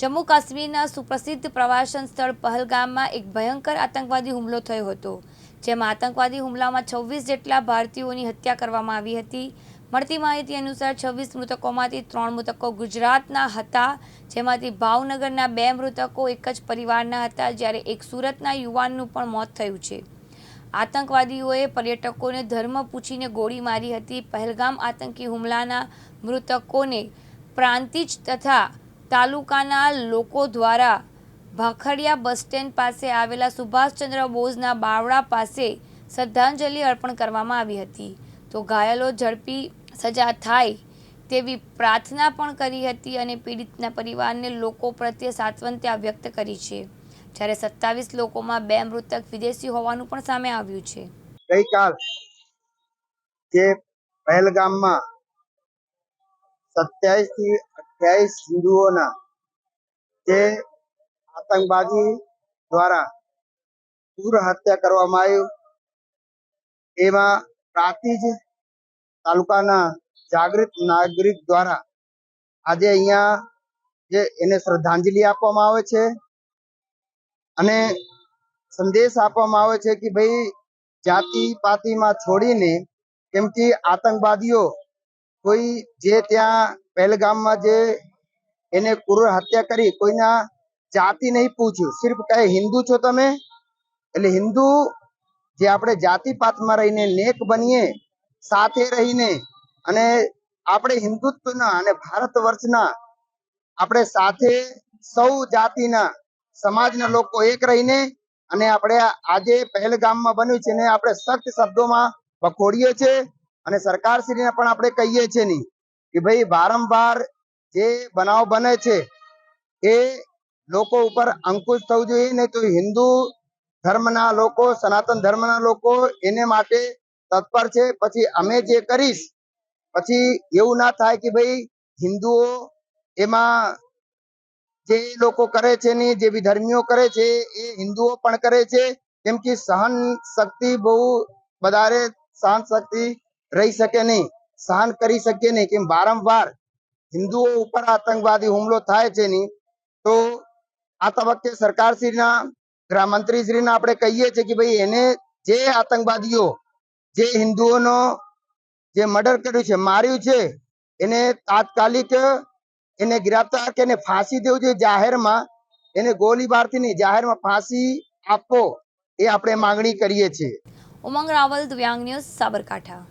જમ્મુ કાશ્મીરના સુપ્રસિદ્ધ પ્રવાસન સ્થળ પહલગામમાં એક ભયંકર આતંકવાદી હુમલો થયો હતો, જેમાં આતંકવાદી હુમલામાં છવ્વીસ જેટલા ભારતીયોની હત્યા કરવામાં આવી હતી. મળતી માહિતી અનુસાર છવ્વીસ મૃતકોમાંથી ત્રણ મૃતકો ગુજરાતના હતા, જેમાંથી ભાવનગરના બે મૃતકો એક જ પરિવારના હતા, જ્યારે એક સુરતના યુવાનનું પણ મોત થયું છે. આતંકવાદીઓએ પર્યટકોને ધર્મ પૂછીને ગોળી મારી હતી. પહેલગામ આતંકી હુમલાના મૃતકોને પ્રાંતિજ તથા તાલુકાના લોકો દ્વારા ભાખરિયા બસ સ્ટેન્ડ પાસે આવેલા સુભાષચંદ્ર બોઝના બાવડા પાસે શ્રદ્ધાંજલિ અર્પણ કરવામાં આવી હતી. તો ઘાયલો ઝડપી સજા થાય તેવી પ્રાર્થના પણ કરી હતી અને પીડિતના પરિવારને લોકો પ્રત્યે સાત્વંત્યા વ્યક્ત કરી છે. જ્યારે સત્તાવીસ લોકોમાં બે મૃતક વિદેશી હોવાનું પણ સામે આવ્યું છે. ગઈકાલ જે પહેલગામમાં સત્યાવીસથી અઠ્યાવીસ હિન્દુઓના જે આતંકવાદી દ્વારા ક્રૂર હત્યા કરવામાં આવ્યું એમાં પ્રાતિજ તાલુકાના જાગૃત નાગરિક દ્વારા આજે અહીંયા જે એને શ્રદ્ધાંજલિ આપવામાં આવે છે અને સંદેશ આપવામાં આવે છે કે ભાઈ જાતિ પાતિમાં છોડીને કેમ કે આતંકવાદીઓ કોઈ જે ત્યાં પહેલગામમાં જે એને ક્રૂર હત્યા કરી કોઈના જાતિ નહીં પૂછ્યું. સિર્ફ કહે, હિન્દુ છો તમે? એટલે હિન્દુ જે આપણે જાતિ પાતમાં રહીને નેક બનીએ, સાથે રહીને અને આપણે હિન્દુત્વના અને ભારત વર્ષના આપણે સાથે સૌ જાતિના, સમાજના લોકો એક રહીને અને આપણે આજે પહેલગામમાં બન્યું છે ને આપણે સખ્ત શબ્દોમાં વખોડીએ છીએ અને સરકારશ્રીને પણ આપણે કહીએ છીએ નહીં. કે ભાઈ વારંવાર જે બનાવ બને છે, એ લોકો ઉપર અંકુશ થવું જોઈએ, નહીં તો હિન્દુ ધર્મના લોકો, સનાતન ધર્મના લોકો એને માટે તત્પર છે. પછી અમે જે કરીશ, પછી એવું ના થાય કે ભાઈ હિન્દુઓ એમાં જે લોકો કરે છે ને, જે વિધર્મીઓ કરે છે, એ હિન્દુઓ પણ કરે છે. કેમ કે સહન શક્તિ બહુ, વધારે સહન શક્તિ રહી શકે નહીં. સહન કરી શકીએ નહીં, કેમ વારંવાર હિન્દુઓ ઉપર આતંકવાદી હુમલો થાય છે નહીં, તો આ તબક્કે સરકારશ્રીના, ગૃહમંત્રીશ્રીને આપણે કહીએ છીએ કે ભાઈ એને જે આતંકવાદીઓ, જે હિન્દુઓનો જે મર્ડર કર્યું છે, માર્યું છે, એને તાત્કાલિક એને ગિરફ્તાર કે એને ફાંસી દેવું જોઈએ જાહેરમાં, એને ગોળીબારથી નહીં, જાહેરમાં ફાંસી આપો એ આપણે માંગણી કરીએ છીએ. ઉમંગ રાવલ, દિવ્યાંગ ન્યૂઝ, સાબરકાંઠા.